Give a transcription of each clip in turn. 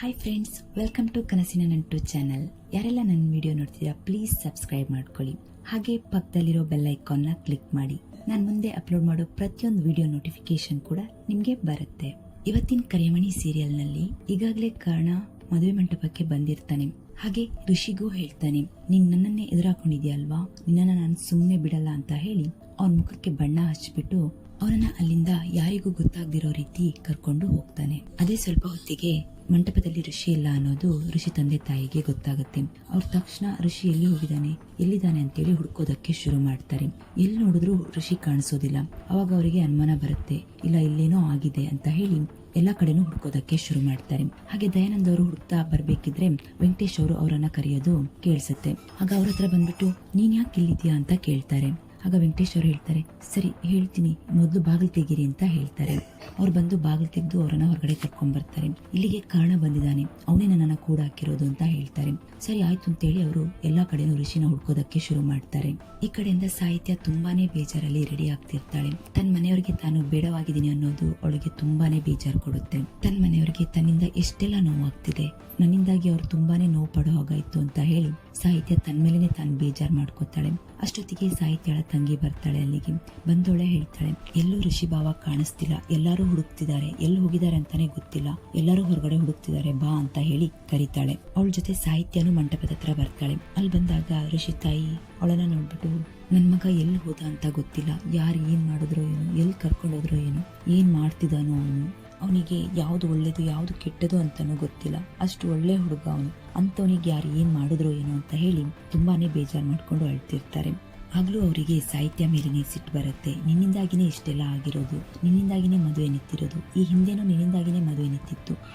Hi friends welcome to ಕನಸಿನ ನಂಟು channel ಯಾರೆಲ್ಲ ನನ್ನ ವಿಡಿಯೋ ನೋಡ್ತೀರಾ ಪ್ಲೀಸ್ ಸಬ್ಸ್ಕ್ರೈಬ್ ಮಾಡ್ಕೊಳ್ಳಿ. ಹಾಗೆ ಪಕ್ಕದಲ್ಲಿರೋ ಬೆಲ್ ಐಕಾನ್ನ ಕ್ಲಿಕ್ ಮಾಡಿ. ನಾನು ಮುಂದೆ ಅಪ್ಲೋಡ್ ಮಾಡೋ ಪ್ರತಿಯೊಂದು ವಿಡಿಯೋ ನೋಟಿಫಿಕೇಶನ್ ಕೂಡ ನಿಮಗೆ ಬರುತ್ತೆ. ಇವತ್ತಿನ ಕರಿಮಣಿ ಸೀರಿಯಲ್ನಲ್ಲಿ ಈಗಾಗಲೇ ಕಾರಣ ಮದುವೆ ಮಂಟಪಕ್ಕೆ ಬಂದಿರ್ತಾನೆ. ಹಾಗೆ ಋಷಿಗೂ ಹೇಳ್ತಾನೆ, ನೀನ್ ನನ್ನನ್ನೇ ಎದುರಾಕೊಂಡಿದ್ಯಲ್ವಾ? ನಿನ್ನನ್ನು ನಾನು ಸುಮ್ಮನೆ ಬಿಡಲ್ಲ ಅಂತ ಹೇಳಿ ಅವ್ರ ಮುಖಕ್ಕೆ ಬಣ್ಣ ಹಚ್ಚಿಬಿಟ್ಟು ಅವನನ್ನ ಅಲ್ಲಿಂದ ಯಾರಿಗೂ ಗೊತ್ತಾಗದಿರೋ ರೀತಿ ಕರ್ಕೊಂಡು ಹೋಗ್ತಾನೆ. ಅದೇ ಸ್ವಲ್ಪ ಹೊತ್ತಿಗೆ ಮಂಟಪದಲ್ಲಿ ಋಷಿ ಇಲ್ಲ ಅನ್ನೋದು ಋಷಿ ತಂದೆ ತಾಯಿಗೆ ಗೊತ್ತಾಗುತ್ತೆ. ಅವ್ರ ತಕ್ಷಣ ಋಷಿ ಎಲ್ಲಿ ಹೋಗಿದ್ದಾನೆ, ಎಲ್ಲಿದ್ದಾನೆ ಅಂತೇಳಿ ಹುಡ್ಕೋದಕ್ಕೆ ಶುರು ಮಾಡ್ತಾರೆ. ಎಲ್ಲಿ ನೋಡಿದ್ರು ಋಷಿ ಕಾಣಿಸೋದಿಲ್ಲ. ಅವಾಗ ಅವರಿಗೆ ಅನುಮಾನ ಬರುತ್ತೆ, ಇಲ್ಲ ಇಲ್ಲೇನೋ ಆಗಿದೆ ಅಂತ ಹೇಳಿ ಎಲ್ಲಾ ಕಡೆನೂ ಹುಡ್ಕೋದಕ್ಕೆ ಶುರು ಮಾಡ್ತಾರೆ. ಹಾಗೆ ದಯಾನಂದ ಅವರು ಹುಡುಕ್ತಾ ಬರ್ಬೇಕಿದ್ರೆ ವೆಂಕಟೇಶ್ ಅವರು ಅವರನ್ನ ಕರೆಯೋದು ಕೇಳಿಸುತ್ತೆ. ಆಗ ಅವ್ರ ಹತ್ರ ಬಂದ್ಬಿಟ್ಟು, ನೀನ್ ಯಾಕೆ ಇಲ್ಲಿದ್ಯಾ ಅಂತ ಕೇಳ್ತಾರೆ. ಆಗ ವೆಂಕಟೇಶ್ ಹೇಳ್ತಾರೆ, ಸರಿ, ಹೇಳ್ತೀನಿ. ಮೊದಲು ಬಾಗಿಲು ತೆಗೀರಿ ಅಂತ ಹೇಳ್ತಾರೆ. ಅವ್ರು ಬಂದು ಬಾಗಿಲು ತೆಗೆದು ಅವರನ್ನ ಹೊರಗಡೆ ಕರ್ಕೊಂಡ್ಬರ್ತಾರೆ ಇಲ್ಲಿಗೆ ಕಾರಣ ಬಂದಿದ್ದಾನೆ. ಅವನೇ ನನ್ನನ್ನ ಕೂಡ ಹಾಕಿರೋದು ಅಂತ ಹೇಳ್ತಾರೆ. ಸರಿ, ಆಯ್ತು ಅಂತೇಳಿ ಅವರು ಎಲ್ಲಾ ಕಡೆನೂ ಋಷಿನ ಹುಡ್ಕೋದಕ್ಕೆ ಶುರು ಮಾಡ್ತಾರೆ. ಈ ಕಡೆಯಿಂದ ಸಾಹಿತ್ಯ ತುಂಬಾನೇ ಬೇಜಾರಲ್ಲಿ ರೆಡಿ ಆಗ್ತಿರ್ತಾಳೆ. ತನ್ನ ಮನೆಯವರಿಗೆ ತಾನು ಬೇಡವಾಗಿದ್ದೀನಿ ಅನ್ನೋದು ಅವಳಿಗೆ ತುಂಬಾನೇ ಬೇಜಾರು ಕೊಡುತ್ತೆ. ತನ್ನ ಮನೆಯವರಿಗೆ ತನ್ನಿಂದ ಎಷ್ಟೆಲ್ಲ ನೋವಾಗ್ತಿದೆ. ನನ್ನಿಂದಾಗಿ ಅವ್ರು ತುಂಬಾನೇ ನೋವು ಪಡೋ ಹಾಗಾಯ್ತು ಅಂತ ಹೇಳಿ ಸಾಹಿತ್ಯ ತನ್ನ ಮೇಲೇನೆ ತಾನು ಬೇಜಾರು ಮಾಡ್ಕೋತಾಳೆ. ಅಷ್ಟೊತ್ತಿಗೆ ಸಾಹಿತ್ಯಳ ತಂಗಿ ಬರ್ತಾಳೆ ಅಲ್ಲಿಗೆ. ಬಂದೋಳೆ ಹೇಳ್ತಾಳೆ, ಎಲ್ಲೂ ಋಷಿ ಭಾವ ಕಾಣಿಸ್ತಿಲ್ಲ. ಎಲ್ಲರೂ ಹುಡುಕ್ತಿದ್ದಾರೆ. ಎಲ್ಲಿ ಹೋಗಿದ್ದಾರೆ ಅಂತಾನೆ ಗೊತ್ತಿಲ್ಲ. ಎಲ್ಲರೂ ಹೊರಗಡೆ ಹುಡುಕ್ತಿದ್ದಾರೆ. ಬಾ ಅಂತ ಹೇಳಿ ಕರೀತಾಳೆ. ಅವಳ ಜೊತೆ ಸಾಹಿತ್ಯನು ಮಂಟಪದ ಹತ್ರ ಬರ್ತಾಳೆ. ಅಲ್ಲಿ ಬಂದಾಗ ಋಷಿ ತಾಯಿ ಅವಳನ್ನ ನೋಡ್ಬಿಟ್ಟು ನನ್ನ ಮಗ ಎಲ್ಲಿ ಹೋದ ಅಂತ ಗೊತ್ತಿಲ್ಲ. ಯಾರು ಏನ್ ಮಾಡಿದ್ರು ಏನು, ಎಲ್ಲಿ ಕರ್ಕೊಂಡೋದ್ರು ಏನು, ಏನ್ ಮಾಡ್ತಿದ್ದಾನೋ ಅವನು. ಅವನಿಗೆ ಯಾವ್ದು ಒಳ್ಳೇದು, ಯಾವ್ದು ಕೆಟ್ಟದು ಅಂತಾನೂ ಗೊತ್ತಿಲ್ಲ. ಅಷ್ಟು ಒಳ್ಳೆ ಹುಡುಗ ಅವನು. ಅಂಥವನಿಗೆ ಯಾರು ಏನ್ ಮಾಡಿದ್ರು ಏನೋ ಅಂತ ಹೇಳಿ ತುಂಬಾನೇ ಬೇಜಾರ್ ಮಾಡ್ಕೊಂಡು ಅಳ್ತಿರ್ತಾರೆ. ಆಗ್ಲೂ ಅವರಿಗೆ ಸಾಹಿತ್ಯ ಮೇಲಿನೇ ಸಿಟ್ಟು ಬರುತ್ತೆ. ನಿನ್ನಿಂದಾಗಿನೇ ಇಷ್ಟೆಲ್ಲ ಆಗಿರೋದು, ನಿನ್ನಿಂದಾಗಿನೇ ಮದುವೆ ನಿಂತಿರೋದು, ಈ ಹಿಂದೆನೂ ನಿನ್ನಿಂದಾಗಿನೇ ಮದುವೆ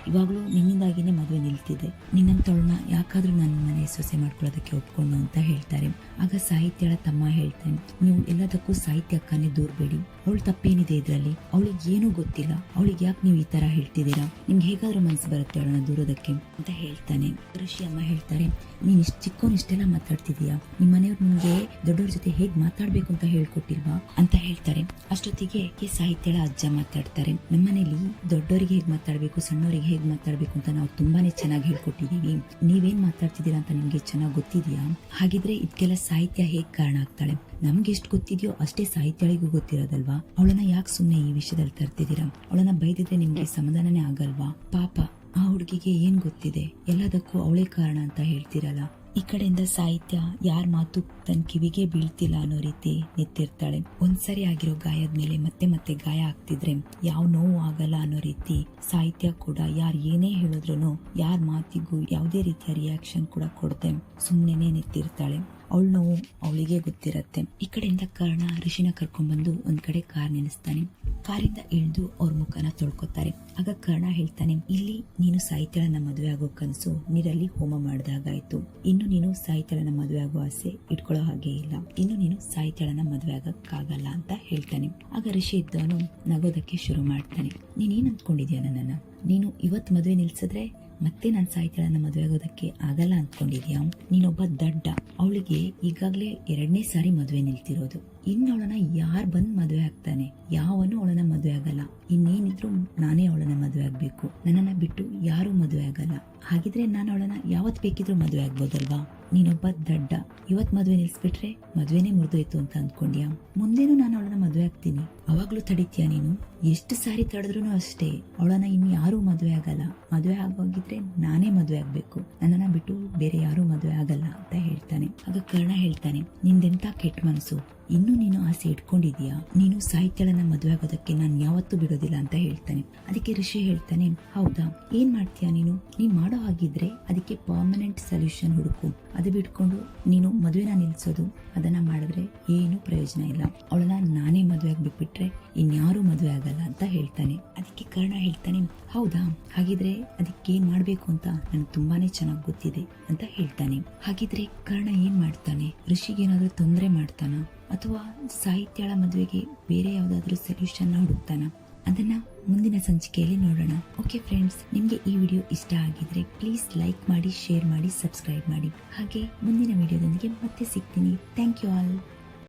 ಇವಾಗ್ಲೂ ನಿನ್ನಿಂದಾಗಿನೇ ಮದುವೆ ನಿಲ್ತಿದೆ. ನಿನ್ನಂತವಳನ್ನ ಯಾಕಾದ್ರೂ ನನ್ನ ಮನೆ ಸೊಸೆ ಮಾಡ್ಕೊಳ್ಳೋದಕ್ಕೆ ಒಪ್ಕೊಂಡು ಅಂತ ಹೇಳ್ತಾರೆ. ಆಗ ಸಾಹಿತ್ಯಳ ತಮ್ಮ ಹೇಳ್ತಾನೆ, ನೀವು ಎಲ್ಲದಕ್ಕೂ ಸಾಹಿತ್ಯ ಅಕ್ಕನೇ ದೂರಬೇಡಿ ಅವಳು ತಪ್ಪೇನಿದೆ ಇದ್ರಲ್ಲಿ? ಅವಳಿಗೆ ಏನೂ ಗೊತ್ತಿಲ್ಲ. ಅವಳಿಗೆ ಯಾಕೆ ನೀವು ಈ ತರ ಹೇಳ್ತಿದ್ದೀರಾ? ನಿಮ್ಗೆ ಹೇಗಾದ್ರೂ ಮನಸ್ಸು ಬರುತ್ತೆ ಅವಳನ್ನ ದೂರೋದಕ್ಕೆ? ಅಂತ ಹೇಳ್ತಾನೆ. ಋಷಿ ಅಮ್ಮ ಹೇಳ್ತಾರೆ, ನೀನ್ ಇಷ್ಟು ಚಿಕ್ಕೋನ್ ಇಷ್ಟೆಲ್ಲ ಮಾತಾಡ್ತಿದೀಯಾ? ನಿಮ್ಮ ಮನೆಯವ್ರು ನಿಮ್ಗೆ ದೊಡ್ಡವ್ರ ಜೊತೆ ಹೇಗ್ ಮಾತಾಡ್ಬೇಕು ಅಂತ ಹೇಳ್ಕೊಟ್ಟಿಲ್ವಾ? ಅಂತ ಹೇಳ್ತಾರೆ. ಅಷ್ಟೊತ್ತಿಗೆ ಸಾಹಿತ್ಯಳ ಅಜ್ಜ ಮಾತಾಡ್ತಾರೆ, ನಮ್ಮನೇಲಿ ದೊಡ್ಡವರಿಗೆ ಹೇಗ್ ಮಾತಾಡ್ಬೇಕು ಸಣ್ಣವರಿಗೆ ಹೇಗೆ ಮಾತಾಡಬೇಕು ಅಂತ ನಾವು ತುಂಬಾನೇ ಚೆನ್ನಾಗಿ ಹೇಳ್ಕೊಟ್ಟಿದ್ದೀವಿ ನೀವೇನ್ ಮಾತಾಡ್ತಿದ್ದೀರಾ ಅಂತ ನಿಮ್ಗೆ ಚೆನ್ನಾಗಿ ಗೊತ್ತಿದೆಯಾ? ಹಾಗಿದ್ರೆ ಇದಕ್ಕೆಲ್ಲ ಸಾಹಿತ್ಯ ಹೇಗೆ ಕಾರಣ ಆಗ್ತಾಳೆ? ನಮ್ಗೆ ಎಷ್ಟು ಗೊತ್ತಿದೆಯೋ ಅಷ್ಟೇ ಸಾಹಿತ್ಯಳಿಗೂ ಗೊತ್ತಿರೋದಲ್ವಾ? ಅವಳನ್ನ ಯಾಕೆ ಸುಮ್ಮನೆ ಈ ವಿಷಯದಲ್ಲಿ ತರ್ತಿದ್ದೀರಾ? ಅವಳನ್ನ ಬೈದಿದ್ರೆ ನಿಮ್ಗೆ ಸಮಾಧಾನನೇ ಆಗಲ್ವಾ? ಪಾಪ, ಆ ಹುಡುಗಿಗೆ ಏನ್ ಗೊತ್ತಿದೆ? ಎಲ್ಲದಕ್ಕೂ ಅವಳೇ ಕಾರಣ ಅಂತ ಹೇಳ್ತಿರಲ್ಲ. ಈ ಕಡೆಯಿಂದ ಸಾಹಿತ್ಯ ಯಾರ ಮಾತು ತನ್ನ ಕಿವಿಗೆ ಬೀಳ್ತಿಲ್ಲ ಅನ್ನೋ ರೀತಿ ನಿಂತಿರ್ತಾಳೆ. ಒಂದ್ಸರಿ ಆಗಿರೋ ಗಾಯದ ಮೇಲೆ ಮತ್ತೆ ಮತ್ತೆ ಗಾಯ ಆಗ್ತಿದ್ರೆ ಯಾವ ನೋವು ಆಗಲ್ಲ ಅನ್ನೋ ರೀತಿ ಸಾಹಿತ್ಯ ಕೂಡ ಯಾರು ಏನೇ ಹೇಳಿದ್ರು ಯಾರ ಮಾತಿಗೂ ಯಾವುದೇ ರೀತಿಯ ರಿಯಾಕ್ಷನ್ ಕೂಡ ಕೊಡದೆ ಸುಮ್ಮನೆ ನಿಂತಿರ್ತಾಳೆ. ಅವಳ ನೋವು ಅವಳಿಗೆ ಗೊತ್ತಿರತ್ತೆ. ಈ ಕಡೆಯಿಂದ ಕರ್ಣ ಋಷಿನ ಕರ್ಕೊಂಡ್ಬಂದು ಒಂದ್ ಕಡೆ ಕಾರ್ ನಿಲ್ಲಿಸ್ತಾನೆ. ಕಾರಿಂದ ಇಳಿದು ಅವ್ರ ಮುಖನ ತೊಳ್ಕೊತಾರೆ. ಆಗ ಕರ್ಣ ಹೇಳ್ತಾನೆ, ಇಲ್ಲಿ ನೀನು ಸಾಹಿತ್ಯಳನ್ನ ಮದುವೆ ಆಗೋ ಕನಸು ನೀರಲ್ಲಿ ಹೋಮ ಮಾಡಿದಾಗಾಯ್ತು. ಇನ್ನು ನೀನು ಸಾಹಿತ್ಯಳನ್ನ ಮದುವೆ ಆಗೋ ಆಸೆ ಇಟ್ಕೊಳ್ಳೋ ಹಾಗೆ ಇಲ್ಲ. ಇನ್ನು ನೀನು ಸಾಹಿತ್ಯಳನ್ನ ಮದುವೆ ಆಗಕ್ಕಾಗಲ್ಲ ಅಂತ ಹೇಳ್ತಾನೆ. ಆಗ ಋಷಿ ಇದ್ದವನು ನಗೋದಕ್ಕೆ ಶುರು ಮಾಡ್ತಾನೆ. ನೀನೇನ್ ಅಂದ್ಕೊಂಡಿದ್ಯಾ ನನ್ನನ್ನ? ನೀನು ಇವತ್ ಮದುವೆ ನಿಲ್ಸಿದ್ರೆ ಮತ್ತೆ ನಾನು ಸಾಯ್ತಾಳನ್ನ ಮದುವೆ ಆಗೋದಕ್ಕೆ ಆಗಲ್ಲ ಅಂದ್ಕೊಂಡಿದ್ಯಾ ನೀನೊಬ್ಬ ದಡ್ಡ. ಅವಳಿಗೆ ಈಗಾಗಲೇ ಎರಡನೇ ಸಾರಿ ಮದುವೆ ನಿಲ್ತಿರೋದು. ಇನ್ನವಳನ್ನ ಯಾರು ಬಂದ್ ಮದುವೆ ಆಗ್ತಾನೆ? ಯಾವನು ಅವಳನ್ನ ಮದುವೆ ಆಗಲ್ಲ. ಇನ್ನೇನಿದ್ರು ನಾನೇ ಅವಳನ್ನ ಮದುವೆ ಆಗ್ಬೇಕು. ನನ್ನನ್ನ ಬಿಟ್ಟು ಯಾರು ಮದುವೆ ಆಗಲ್ಲ. ಹಾಗಿದ್ರೆ ನಾನು ಅವಳನ್ನ ಯಾವತ್ ಬೇಕಿದ್ರು ಮದುವೆ ಆಗ್ಬೋದಲ್ವಾ? ನೀನೊಬ್ಬ ದಡ್ಡ. ಇವತ್ ಮದ್ವೆ ನಿಲ್ಸ್ಬಿಟ್ರೆ ಮದ್ವೆನೇ ಮುರಿದೋಯ್ತು ಅಂತ ಅಂದ್ಕೊಂಡ್ಯಾ? ಮುಂದೇನು ನಾನು ಅವಳನ್ನ ಮದ್ವೆ ಆಗ್ತೀನಿ. ಅವಾಗ್ಲೂ ತಡಿತೀಯ ನೀನು? ಎಷ್ಟು ಸಾರಿ ತಡೆದ್ರು ಅಷ್ಟೇ. ಅವಳನ್ನ ಇನ್ ಯಾರು ಮದುವೆ ಆಗಲ್ಲ. ಮದ್ವೆ ಆಗೋಗಿದ್ರೆ ನಾನೇ ಮದ್ವೆ ಆಗ್ಬೇಕು. ನನ್ನನ್ನ ಬಿಟ್ಟು ಬೇರೆ ಯಾರು ಮದ್ವೆ ಆಗಲ್ಲ ಅಂತ ಹೇಳ್ತಾನೆ. ಆಗ ಕರ್ಣ ಹೇಳ್ತಾನೆ, ನಿಂದೆಂತ ಕೆಟ್ಟ ಮನಸ್ಸು. ಇನ್ನು ನೀನು ಆಸೆ ಇಟ್ಕೊಂಡಿದೀಯಾ ನೀನು ಸಾಹಿತ್ಯಳನ್ನ ಮದುವೆ ಆಗೋದಕ್ಕೆ ನಾನು ಯಾವತ್ತೂ ಬಿಡೋದಿಲ್ಲ ಅಂತ ಹೇಳ್ತಾನೆ. ಅದಕ್ಕೆ ಋಷಿ ಹೇಳ್ತಾನೆ, ಹೌದಾ? ಏನ್ ಮಾಡ್ತೀಯಾ ನೀನು? ನೀನ್ ಮಾಡೋ ಹಾಗಿದ್ರೆ ಅದಕ್ಕೆ ಪರ್ಮನೆಂಟ್ ಸೊಲ್ಯೂಷನ್ ಹುಡುಕು. ಅದು ಬಿಟ್ಕೊಂಡು ನೀನು ಮದುವೆನ ನಿಲ್ಸೋದು, ಅದನ್ನ ಮಾಡಿದ್ರೆ ಏನು ಪ್ರಯೋಜನ ಇಲ್ಲ. ಅವಳನ್ನ ನಾನೇ ಮದುವೆ ಆಗ್ಬಿಟ್ಬಿಟ್ರೆ ಇನ್ಯಾರು ಮದುವೆ ಆಗಲ್ಲ ಅಂತ ಹೇಳ್ತಾನೆ. ಅದಕ್ಕೆ ಕರ್ಣ ಹೇಳ್ತಾನೆ, ಹೌದಾ? ಹಾಗಿದ್ರೆ ಅದಕ್ಕೆ ಏನ್ ಮಾಡ್ಬೇಕು ಅಂತ ನನಗೆ ತುಂಬಾನೇ ಚೆನ್ನಾಗಿ ಗೊತ್ತಿದೆ ಅಂತ ಹೇಳ್ತಾನೆ. ಹಾಗಿದ್ರೆ ಕರ್ಣ ಏನ್ ಮಾಡ್ತಾನೆ? ಋಷಿಗೇನಾದ್ರೂ ತೊಂದರೆ ಮಾಡ್ತಾನ? ಅಥವಾ ಸಾಹಿತ್ಯಳ ಮದುವೆಗೆ ಬೇರೆ ಯಾವುದಾದ್ರೂ ಸೊಲ್ಯೂಷನ್ ಹುಡುಕ್ತಾನ ಅದನ್ನ ಮುಂದಿನ ಸಂಚಿಕೆಯಲ್ಲಿ ನೋಡೋಣ. ಓಕೆ ಫ್ರೆಂಡ್ಸ್ ನಿಮ್ಗೆ ಈ ವಿಡಿಯೋ ಇಷ್ಟ ಆಗಿದ್ರೆ ಪ್ಲೀಸ್ ಲೈಕ್ ಮಾಡಿ ಶೇರ್ ಮಾಡಿ ಸಬ್ಸ್ಕ್ರೈಬ್ ಮಾಡಿ. ಹಾಗೆ ಮುಂದಿನ ವಿಡಿಯೋದೊಂದಿಗೆ ಮತ್ತೆ ಸಿಗ್ತೀನಿ. Thank you all